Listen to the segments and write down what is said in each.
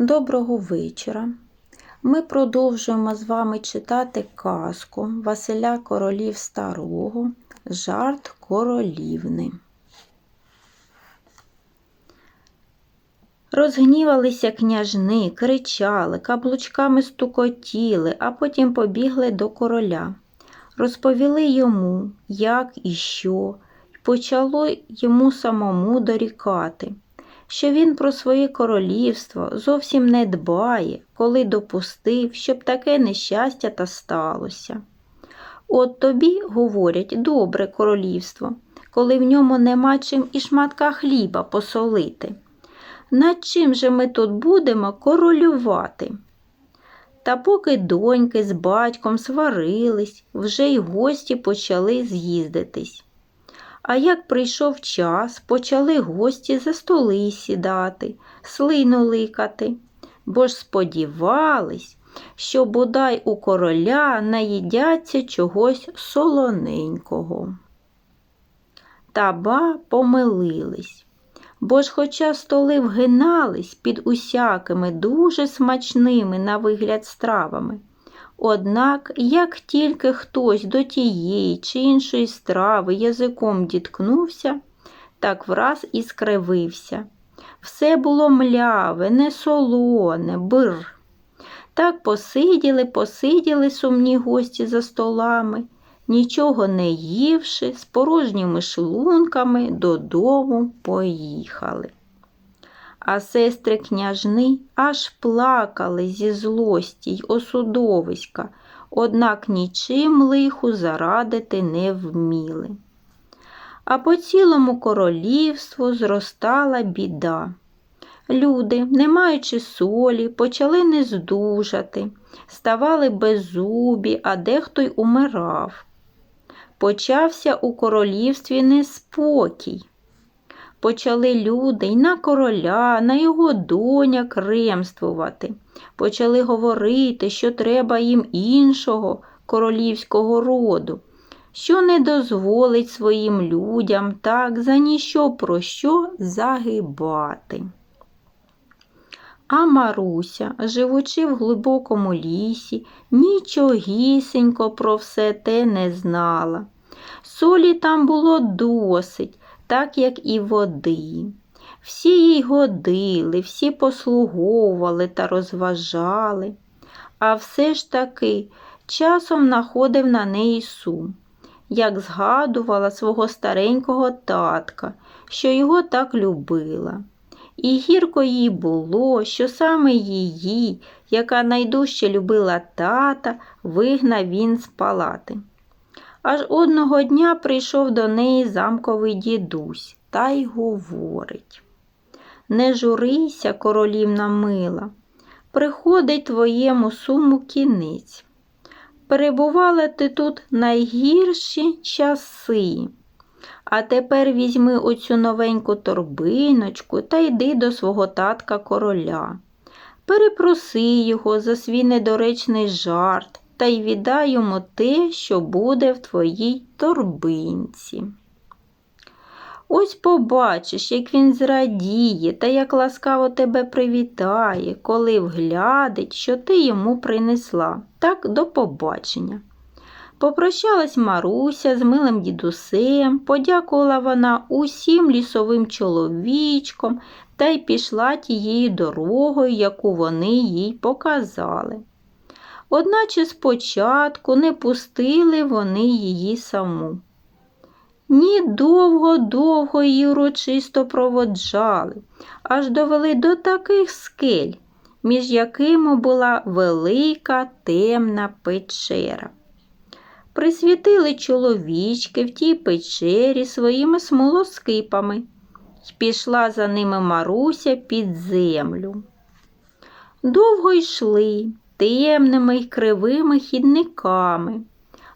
Доброго вечора. Ми продовжуємо з вами читати казку Василя Королів Старого Жарт королівни. Розгнівалися княжни, кричали, каблучками стукотіли, а потім побігли до короля. Розповіли йому, як і що, й почало йому самому дорікати що він про своє королівство зовсім не дбає, коли допустив, щоб таке нещастя та сталося. От тобі, говорять, добре королівство, коли в ньому нема чим і шматка хліба посолити. Над чим же ми тут будемо королювати? Та поки доньки з батьком сварились, вже й гості почали з'їздитись. А як прийшов час, почали гості за столи сідати, слину ликати, бо ж сподівались, що бодай у короля наїдяться чогось солоненького. Та ба помилились, бо ж, хоча столи вгинались під усякими дуже смачними на вигляд стравами, Однак, як тільки хтось до тієї чи іншої страви язиком діткнувся, так враз і скривився. Все було мляве, не солоне, бир. Так посиділи, посиділи сумні гості за столами, нічого не ївши, з порожніми шлунками додому поїхали а сестри княжни аж плакали зі злості й осудовиська, однак нічим лиху зарадити не вміли. А по цілому королівству зростала біда. Люди, не маючи солі, почали нездужати, ставали беззубі, а дехто й умирав. Почався у королівстві неспокій почали люди й на короля, на його доня кремствувати. Почали говорити, що треба їм іншого королівського роду, що не дозволить своїм людям так за ніщо про що загибати. А Маруся, живучи в глибокому лісі, нічогісінько про все те не знала. Солі там було досить, так як і води. Всі їй годили, всі послуговували та розважали, а все ж таки часом находив на неї сум, як згадувала свого старенького татка, що його так любила. І гірко їй було, що саме її, яка найдужче любила тата, вигнав він з палати. Аж одного дня прийшов до неї замковий дідусь та й говорить Не журися, королівна мила, приходить твоєму суму кінець. Перебувала ти тут найгірші часи. А тепер візьми оцю новеньку торбиночку та йди до свого татка короля. Перепроси його за свій недоречний жарт та й віддай йому те, що буде в твоїй торбинці. Ось побачиш, як він зрадіє та як ласкаво тебе привітає, коли вглядить, що ти йому принесла. Так до побачення. Попрощалась Маруся з милим дідусем, подякувала вона усім лісовим чоловічком та й пішла тією дорогою, яку вони їй показали. Одначе спочатку не пустили вони її саму. Ні довго-довго її урочисто проводжали, аж довели до таких скель, між якими була велика темна печера. Присвітили чоловічки в тій печері своїми смолоскипами й пішла за ними Маруся під землю. Довго йшли темними й кривими хідниками,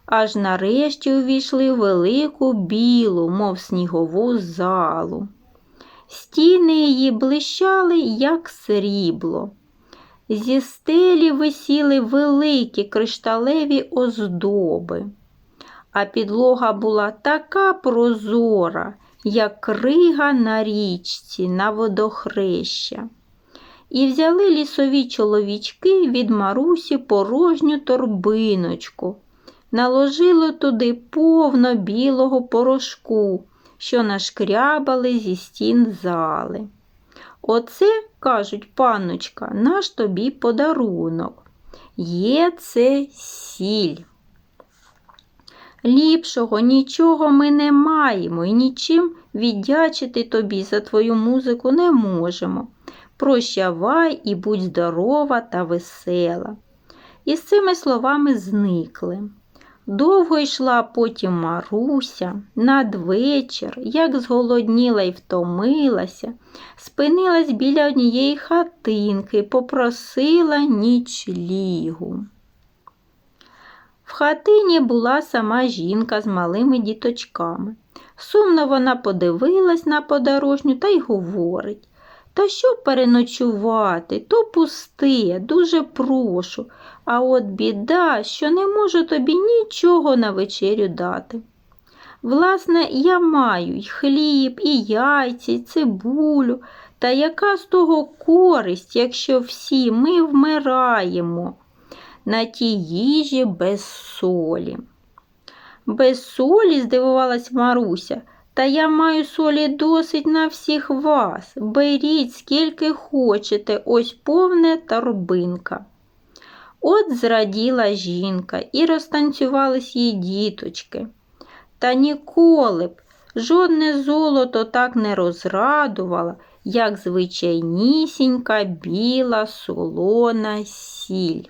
аж нарешті увійшли в велику білу, мов снігову залу. Стіни її блищали, як срібло. Зі стелі висіли великі кришталеві оздоби, а підлога була така прозора, як крига на річці, на водохреща І взяли лісові чоловічки від Марусі порожню торбиночку, наложили туди повно білого порошку, що нашкрябали зі стін зали. Оце, кажуть, панночка, наш тобі подарунок. Є це сіль. Ліпшого нічого ми не маємо і нічим віддячити тобі за твою музику не можемо. Прощавай і будь здорова та весела. І з цими словами зникли. Довго йшла потім Маруся, надвечір, як зголодніла й втомилася, спинилась біля однієї хатинки, попросила нічлігу. В хатині була сама жінка з малими діточками. Сумно вона подивилась на подорожню та й говорить та що переночувати, то пусти, дуже прошу, а от біда, що не можу тобі нічого на вечерю дати. Власне, я маю й хліб, і яйці, й цибулю, та яка з того користь, якщо всі ми вмираємо на тій їжі без солі. Без солі, здивувалась Маруся, та я маю солі досить на всіх вас. Беріть, скільки хочете, ось повне торбинка. От зраділа жінка і розтанцювались її діточки. Та ніколи б жодне золото так не розрадувало, як звичайнісінька біла солона сіль.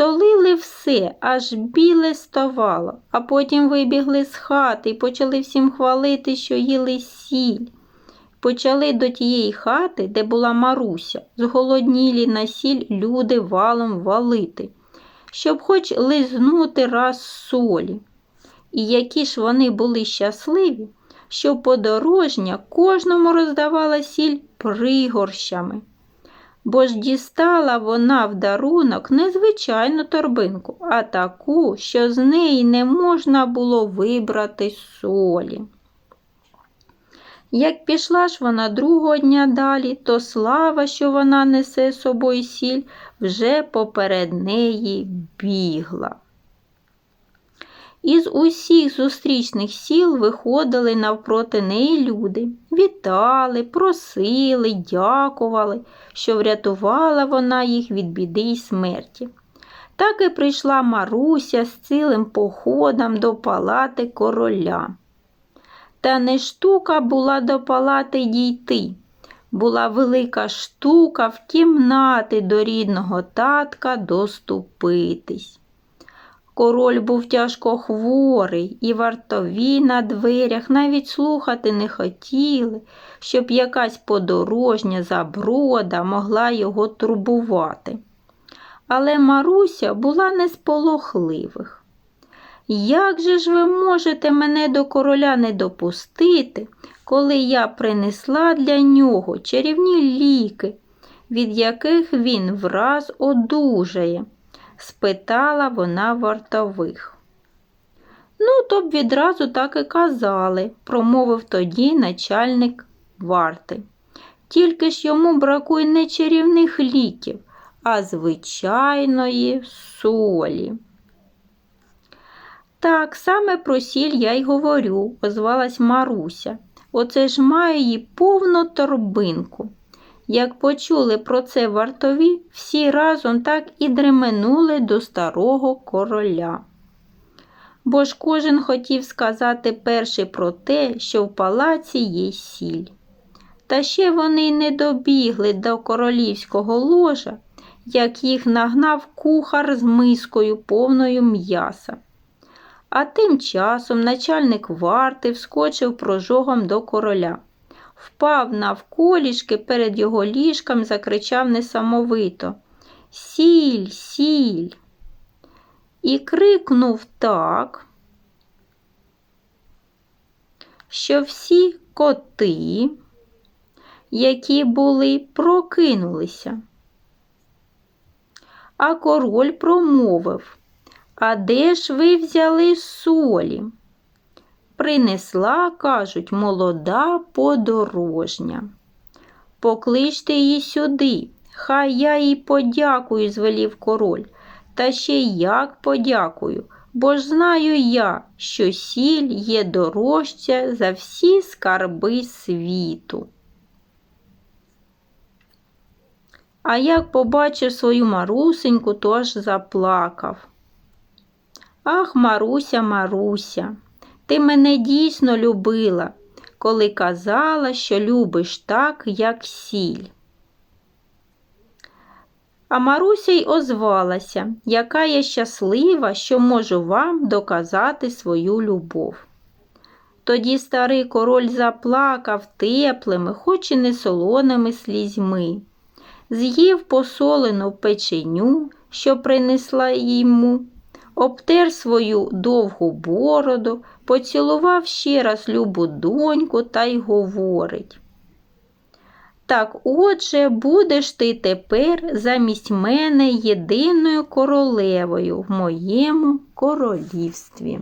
Солили все, аж біле ставало, а потім вибігли з хати і почали всім хвалити, що їли сіль. Почали до тієї хати, де була Маруся, зголоднілі на сіль люди валом валити, щоб хоч лизнути раз солі. І які ж вони були щасливі, що подорожня кожному роздавала сіль пригорщами бо ж дістала вона в дарунок незвичайну торбинку, а таку, що з неї не можна було вибрати солі. Як пішла ж вона другого дня далі, то слава, що вона несе з собою сіль, вже поперед неї бігла. Із усіх зустрічних сіл виходили навпроти неї люди, вітали, просили, дякували, що врятувала вона їх від біди й смерті. Так і прийшла Маруся з цілим походом до палати короля. Та не штука була до палати дійти. Була велика штука в кімнати до рідного татка доступитись. Король був тяжко хворий, і вартові на дверях навіть слухати не хотіли, щоб якась подорожня заброда могла його турбувати. Але Маруся була не з полохливих. Як же ж ви можете мене до короля не допустити, коли я принесла для нього чарівні ліки, від яких він враз одужає? Спитала вона вартових. Ну, то б відразу так і казали, промовив тоді начальник варти. Тільки ж йому бракує не чарівних ліків, а звичайної солі. Так, саме про сіль я й говорю, озвалась Маруся. Оце ж маю її повну торбинку. Як почули про це вартові, всі разом так і дременули до старого короля. Бо ж кожен хотів сказати перший про те, що в палаці є сіль. Та ще вони не добігли до королівського ложа, як їх нагнав кухар з мискою повною м'яса. А тим часом начальник варти вскочив прожогом до короля впав навколішки перед його ліжком, закричав несамовито Сіль, сіль. І крикнув так, що всі коти, які були, прокинулися. А король промовив А де ж ви взяли солі? Принесла, кажуть, молода подорожня. Покличте її сюди, хай я їй подякую, звелів король. Та ще як подякую, бо ж знаю я, що сіль є дорожча за всі скарби світу. А як побачив свою марусеньку, то аж заплакав. Ах, Маруся, Маруся, ти мене дійсно любила, коли казала, що любиш так, як сіль. А Маруся й озвалася, яка я щаслива, що можу вам доказати свою любов. Тоді старий король заплакав теплими, хоч і не солоними слізьми, з'їв посолену печеню, що принесла йому, обтер свою довгу бороду, поцілував ще раз любу доньку та й говорить. Так отже, будеш ти тепер замість мене єдиною королевою в моєму королівстві.